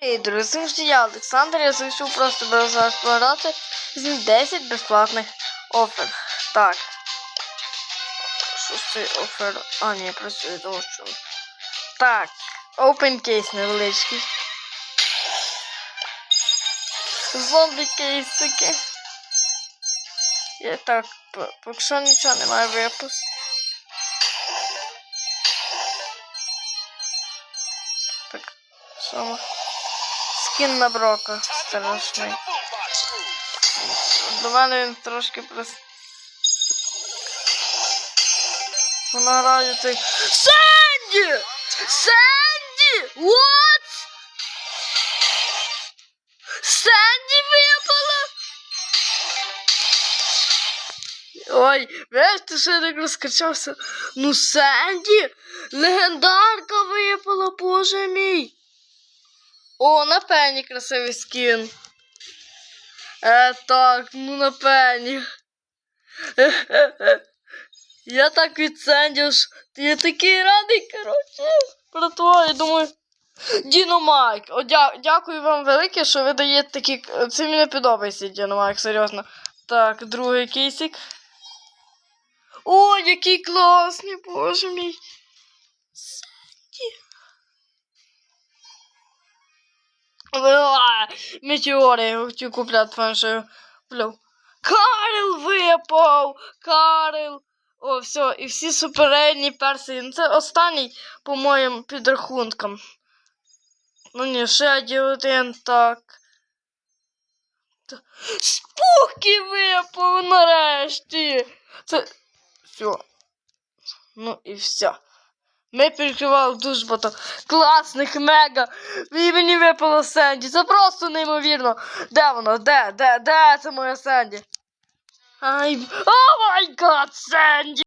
Привіт, друзі, це я Олександр, я зайшов просто без вас пограти з ним 10 безплатних офер. Так. Шостий офер. А, ні, працює, тому що. Так. Open кейс невеличкий. Зомбі кейсики. Я так, по- поки що нічого немає випуск. Так, ми? Скін на брока страшний. До мене він трошки просто. Вона грає цей. Сенді! Сенді! What? Сенді випала! Ой, весь ти ще так розкачався. Ну, Сенді! Легендарка випала, боже мій! О, на пені красивий скін. Е, так, ну на пені. Я так відсендів, я такий радий, коротше. Про то, я думаю. Діномайк. О, дя... Дякую вам велике, що ви даєте такі. Це мені подобається, Діномайк, серйозно. Так, другий кейсик. О, який класний, боже мій. Метеори, я хотів купляти фаншею. Бля. Карл випав! Карл! О, все, і всі суперельні перси. Ну, Це останній, по моїм підрахункам. Ну ні, ще один так. Та- Спуки випав нарешті! Це. Все. Ну і все. Ми перекривали дуже багато класних мега. І мені випало Сенді. Це просто неймовірно. Де воно? Де? Де? Де це моя Сенді? Ай. О май гад, Сенді!